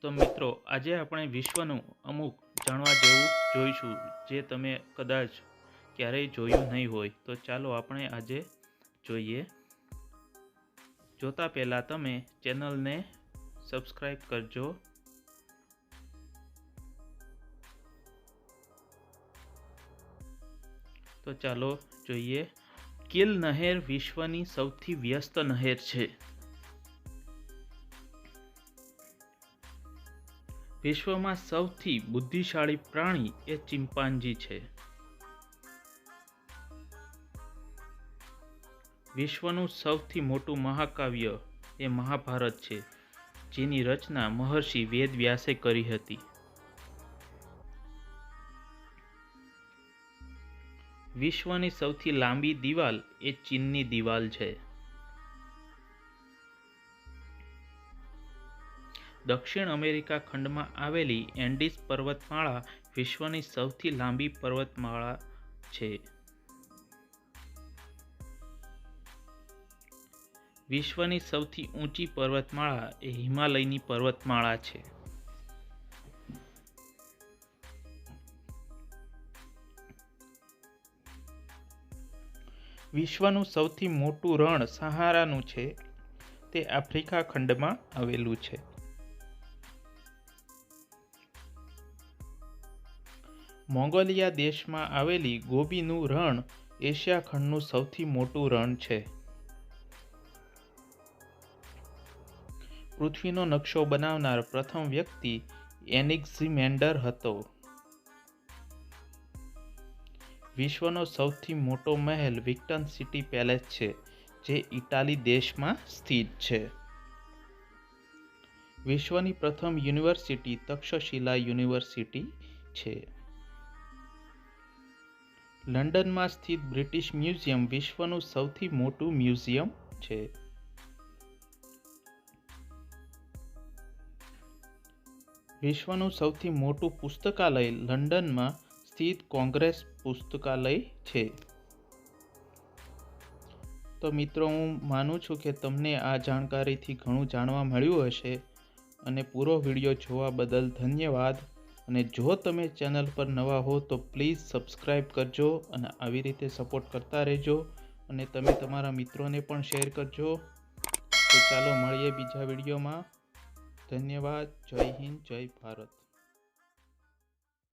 તો મિત્રો, આજે આપણે વિશ્વનું અમુક જાણવા જેવું જોઈશું, જે તમે કદાચ ક્યારેય જોયું નહીં હોય. તો ચાલો આપણે આજે જોઈએ. જોતા પહેલાં તમે ચેનલને સબસ્ક્રાઈબ કરજો. તો ચાલો જોઈએ. કિલ નહેર વિશ્વની સૌથી વ્યસ્ત નહેર છે. વિશ્વમાં સૌથી બુદ્ધિશાળી પ્રાણી એ ચિમ્પાન્જી છે. વિશ્વનું સૌથી મોટું મહાકાવ્ય એ મહાભારત છે, જેની રચના મહર્ષિ વેદવ્યાસે કરી હતી. વિશ્વની સૌથી લાંબી દિવાલ એ ચીનની દિવાલ છે. દક્ષિણ અમેરિકા ખંડમાં આવેલી એન્ડિસ પર્વતમાળા વિશ્વની સૌથી લાંબી પર્વતમાળા છે. વિશ્વની સૌથી ઊંચી પર્વતમાળા એ હિમાલયની પર્વતમાળા છે. વિશ્વનું સૌથી મોટું રણ સહારાનું છે. તે આફ્રિકા ખંડમાં આવેલું છે. મોંગોલિયા દેશમાં આવેલી ગોબીનું રણ એશિયા ખંડનું સૌથી મોટું રણ છે. પૃથ્વીનો નકશો બનાવનાર પ્રથમ વ્યક્તિ એનિક્ઝિમેન્ડર હતો. વિશ્વનો સૌથી મોટો મહેલ વિક્ટન સિટી પેલેસ છે, જે ઇટાલી દેશમાં સ્થિત છે. વિશ્વની પ્રથમ યુનિવર્સિટી તક્ષશિલા યુનિવર્સિટી છે. લંડનમાં સ્થિત બ્રિટિશ મ્યુઝિયમ વિશ્વનું સૌથી મોટું મ્યુઝિયમ છે. વિશ્વનું સૌથી મોટું પુસ્તકાલય લંડનમાં સ્થિત કોંગ્રેસ પુસ્તકાલય છે. તો મિત્રો, હું માનું છું કે તમને આ જાણકારીથી ઘણું જાણવા મળ્યું હશે અને પૂરો વીડિયો જોવા બદલ ધન્યવાદ. અને જો તમે ચેનલ પર નવા હો તો પ્લીઝ સબસ્ક્રાઈબ કરજો અને આવી રીતે સપોર્ટ કરતા રહેજો અને તમે તમારા મિત્રોને પણ શેર કરજો. તો ચાલો મળીએ બીજા વિડીયોમાં. ધન્યવાદ. જય હિન્દ, જય ભારત.